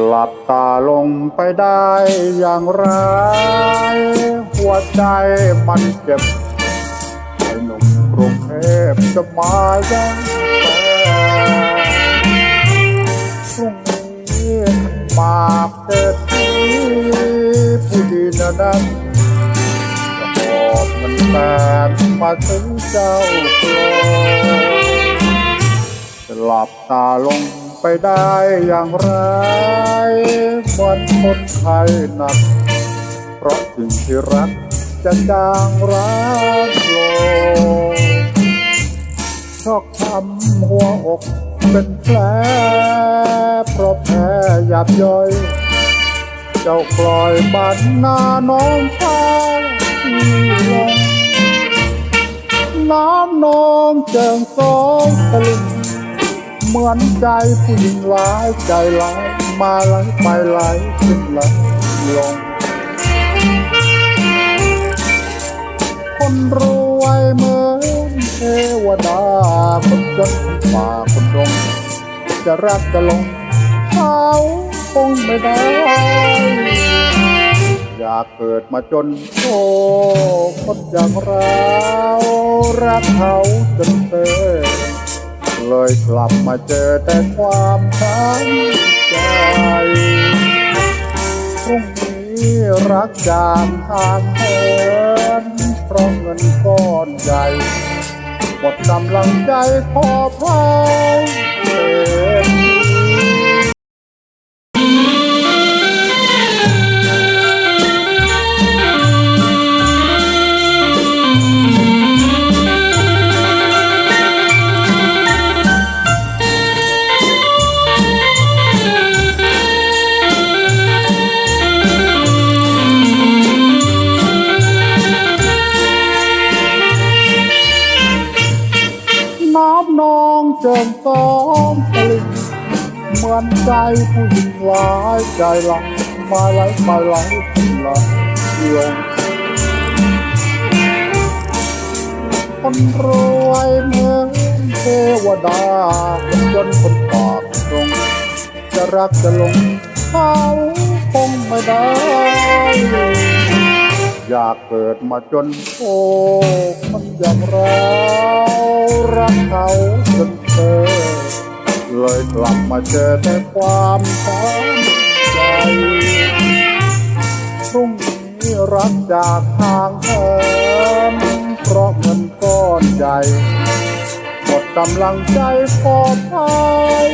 หลับตาลงไปได้อย่างไร หัวใจมันเจ็บไอ้หนุ่มกรุงเทพจะมายังพรุ่งนี้มาเกิดที่ผู้ดีนะนั้นจะหอบเงินแสนมาถึงเจ้าโปรดหลับตาลง ไปได้อย่างไรเหมือนคนไข้หนัก เพราะสิ่งที่รักจะจางรักลงชอกช้ำหัวอกเป็นแผลเพราะแพ้หยาบย่อย เจ้าปล่อยบันหน้าน้องฟ้าที่ลงน้ำนองเจิงสองตะลิง เหมือนใจผู้หญิงหลายใจหลายมาไหลไปไหลขึ้นไหลลง คนรวยเหมือนเทวดาคนจนป่าคนดงจะรักจะหลงเขาคงไม่ได้ อยากเกิดมาจนโอ้คนอย่างเรารักเขาจนเกิน เลยกลับมาเจอแต่ความช้ำใจพรุ่งนี้รักจางทางเหินเพราะเงินก้อนใหญ่หมดกำลังใจพอพา เจิมซ้อมตลิ่งเหมือนใจผู้หญิงหลายใจหลังมาไหลมาไหลขึ้นไหลลงคนรวยเหมือนเทวดาคนจนคนปากตรงจะรักจะหลงเขาคงไม่ได้ อยากเกิดมาจนโอ้มันอย่างเรารักเขา กลับมาเจอแต่ความท้อใจพรุ่งนี้รักจากทางเธอเพราะเงินก้อนใหญ่หมดกำลังใจพอพาย